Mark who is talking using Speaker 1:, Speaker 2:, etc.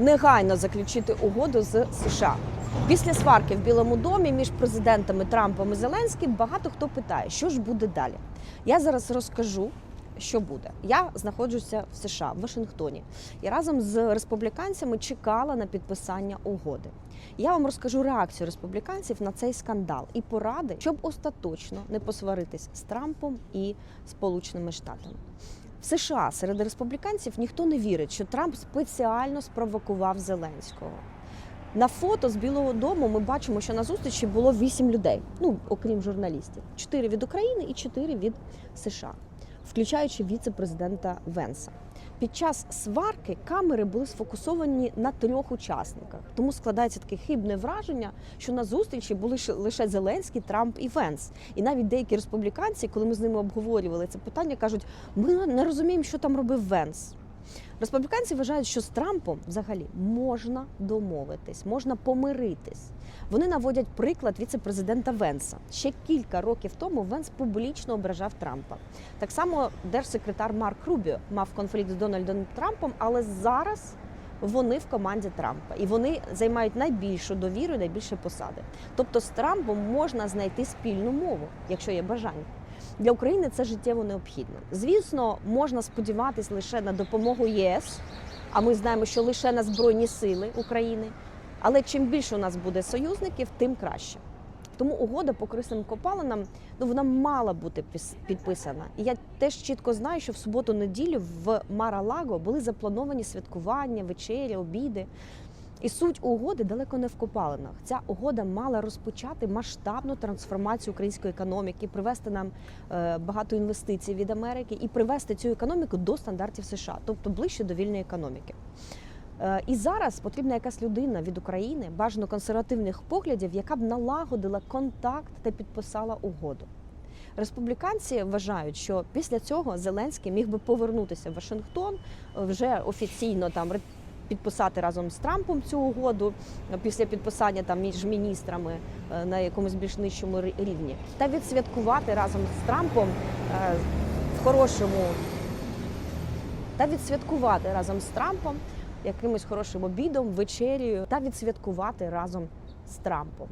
Speaker 1: негайно заключити угоду з США. Після сварки в Білому домі між президентами Трампом і Зеленським багато хто питає, що ж буде далі. Я зараз розкажу. Що буде? Я знаходжуся в США, в Вашингтоні. І разом з республіканцями чекала на підписання угоди. Я вам розкажу реакцію республіканців на цей скандал і поради, щоб остаточно не посваритись з Трампом і Сполученими Штатами. В США серед республіканців ніхто не вірить, що Трамп спеціально спровокував Зеленського. На фото з Білого Дому ми бачимо, що на зустрічі було вісім людей, ну окрім журналістів: чотири від України і чотири від США, включаючи віце-президента Венса. Під час сварки камери були сфокусовані на трьох учасниках, тому складається таке хибне враження, що на зустрічі були лише Зеленський, Трамп і Венс. І навіть деякі республіканці, коли ми з ними обговорювали це питання, кажуть: ми не розуміємо, що там робив Венс. Республіканці вважають, що з Трампом взагалі можна домовитись, можна помиритись. Вони наводять приклад віце-президента Венса. Ще кілька років тому Венс публічно ображав Трампа. Так само держсекретар Марк Рубіо мав конфлікт з Дональдом Трампом, але зараз вони в команді Трампа і вони займають найбільшу довіру, найбільше посади. Тобто з Трампом можна знайти спільну мову, якщо є бажання. Для України це життєво необхідно. Звісно, можна сподіватися лише на допомогу ЄС, а ми знаємо, що лише на збройні сили України. Але чим більше у нас буде союзників, тим краще. Тому угода по крисним копалинам ну вона мала бути підписана. І я теж чітко знаю, що в суботу-неділю в Мара-Лаго були заплановані святкування, вечері, обіди. І суть угоди далеко не в копалинах. Ця угода мала розпочати масштабну трансформацію української економіки, привести нам е, багато інвестицій від Америки і привести цю економіку до стандартів США, тобто ближче до вільної економіки. Е, І зараз потрібна якась людина від України, бажано консервативних поглядів, яка б налагодила контакт та підписала угоду. Республіканці вважають, що після цього Зеленський міг би повернутися в Вашингтон е, вже офіційно там підписати разом з Трампом цю угоду е, після підписання там між міністрами е, на якомусь більш нижчому рівні, та відсвяткувати разом з Трампом е, в хорошому та відсвяткувати разом з Трампом якимось хорошим обідом, вечерею та відсвяткувати разом з Трампом.